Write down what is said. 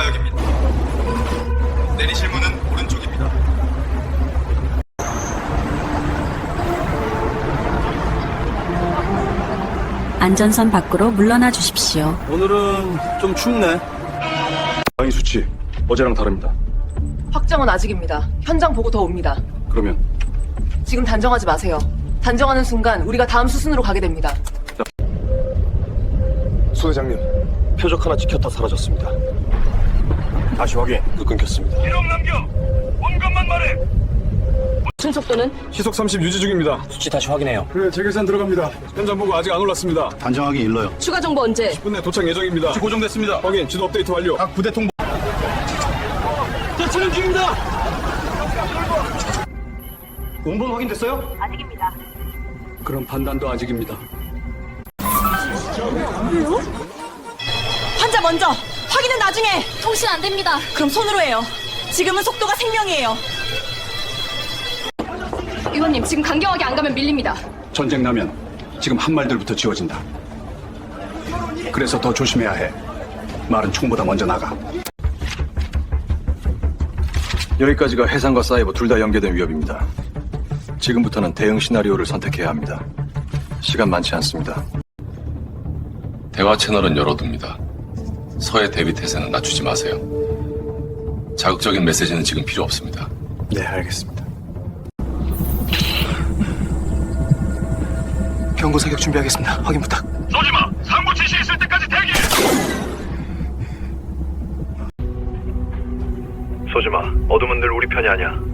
지가역입니다. 내리실 문은 오른쪽입니다. 안전선 밖으로 물러나 주십시오. 오늘은 좀 춥네. 방위 수치 어제랑 다릅니다. 확정은 아직입니다. 현장 보고 더 옵니다. 그러면 지금 단정하지 마세요. 단정하는 순간 우리가 다음 수순으로 가게 됩니다. 수 회장님 표적 하나 찍혔다 사라졌습니다. 다시 확인. 또 끊겼습니다. 순속도는 시속 30 유지 중입니다. 수치 다시 확인해요. 그래 재계산 들어갑니다. 현장 보고 아직 안 올랐습니다. 단정하게 일러요. 추가 정보 언제? 10분 내 도착 예정입니다. 고정됐습니다. 확인. 지도 업데이트 완료. 각 부대 통보. 대치는 중입니다. 공본 확인됐어요? 그럼 판단도 아직입니다. 환자 먼저 확인은 나중에 통신 안 됩니다. 그럼 손으로 해요 지금은 속도가 생명이에요 의원님 지금 강경하게 안 가면 밀립니다. 전쟁 나면 지금 한 말들부터 지워진다. 그래서 더 조심해야 해. 말은 총보다 먼저 나가. 여기까지가 해상과 사이버 둘 다 연계된 위협입니다. 지금부터는 대응 시나리오를 선택해야 합니다. 시간 많지 않습니다. 대화 채널은 열어둡니다. 서해 대비 태세는 낮추지 마세요. 자극적인 메시지는 지금 필요 없습니다. 네, 알겠습니다. 경고 사격 준비하겠습니다. 확인 부탁. 쏘지 마! 상부 지시 있을 때까지 대기! 쏘지 마. 어둠은 늘 우리 편이 아니야.